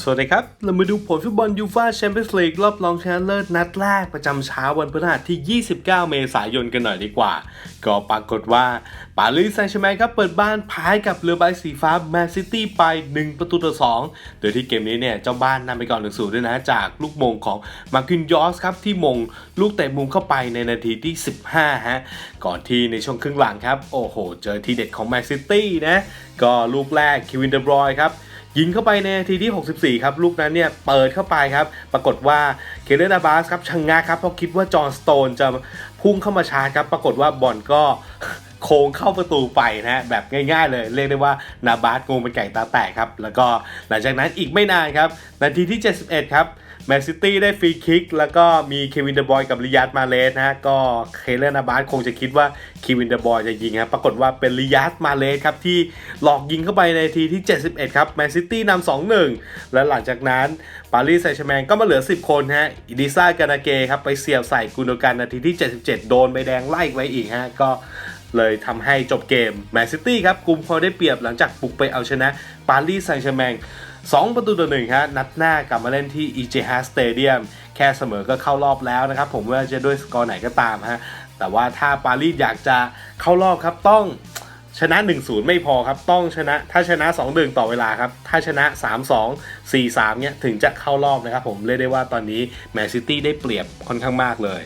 สวัสดีครับ เรามาดูผลฟุตบอลยูฟาแชมเปี้ยนส์ลีกรอบรองชนะเลิศนัดแรกประจำเช้าวันพฤหัสที่ 29 เมษายนกันหน่อยดีกว่า ก็ปรากฏว่าปารีสแซงต์แชร์แมงครับเปิดบ้านพ่ายกับเรือใบสีฟ้าแมนซิตี้ไป 1 ประตูต่อ 2 โดยที่เกมนี้เนี่ย เจ้าบ้านนำไปก่อน1 0ด้วยนะ จากลูกมงของมาร์กินยอสครับ ที่มงลูกเตะมุมเข้าไปในนาทีที่ 15 ฮะ ก่อนที่ในช่วงครึ่งหลังครับโอ้โห เจอทีเด็ดของแมนซิตี้นะก็ลูกแรกคิวินเดบรอยครับ ยิงเข้าไปในทีที่ 64 ครับ ลูกนั้นเนี่ยเปิดเข้าไปครับ ปรากฏว่าเคเลนาบาสครับชะงงักครับเพราะคิดว่าจอห์นสโตนจะพุ่งเข้ามาชาร์จครับ ปรากฏว่าบอลก็โค้งเข้าประตูไปนะฮะแบบง่ายๆ เลย เรียกได้ว่านาบาสงงเป็นไก่ตาแตกครับ แล้วก็หลังจากนั้นอีกไม่นานครับ นาทีที่ 71 ครับ แมนซิตี้ได้ฟรีคิก แล้วก็มีเควินเดอบอยกับริยาดมาเลสนะฮะก็เคเลนาบาสคงจะคิดว่าเควินเดอบอยจะยิงครับปรากฏว่าเป็นริยาดมาเลสครับที่หลอกยิงเข้าไปในทีที่ 71 ครับแมนซิตี้นำ2-1และหลังจากนั้นปารีสแซงต์แชร์แมงก็มาเหลือ 10 คนฮะอิดิซ่ากานาเกครับไปเสียบใส่กุนโดกันนาทีที่ 77 โดนใบแดงไล่ไว้อีกฮะก็เลยทำให้จบเกมแมนซิตี้ครับกลุ่มพอได้เปรียบหลังจากบุกไปเอาชนะปารีสแซงต์แชร์แมง 2 ประตูต่อหนึ่งฮะนัดหน้ากลับมาเล่นที่ e j h Stadium แค่เสมอก็เข้ารอบแล้วนะครับ ผมว่าจะด้วยสกอร์ไหนก็ตามฮะแต่ว่าถ้าปารีสอยากจะเข้ารอบครับต้องชนะ 1-0 ไม่พอครับ ต้องชนะถ้าชนะ 2-1 ต่อเวลาครับ ถ้าชนะ 3-2 4-3 เนี่ยถึงจะเข้ารอบนะครับผมเรียกได้ว่าตอนนี้แมนซิตี้ได้เปรียบค่อนข้างมากเลย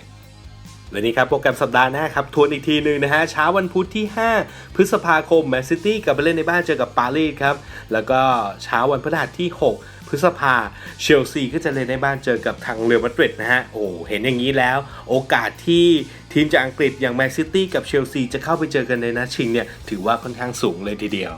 และนี่ครับโปรแกรมสัปดาห์หน้าครับทวนอีกทีหนึ่งนะฮะเช้าวันพุธที่ 5 พฤษภาคมแมนซิตี้กลับไปเล่นในบ้านเจอกับปารีสครับ แล้วก็เช้าวันพฤหัสที่ 6 พฤษภาเชลซีก็จะเล่นในบ้านเจอกับทางเรอัลมาดริดนะฮะโอ้เห็นอย่างนี้แล้ว โอกาสที่ทีมจากอังกฤษอย่างแมนซิตี้กับเชลซีจะเข้าไปเจอกันในนัดชิงเนี่ยถือว่าค่อนข้างสูงเลยทีเดียว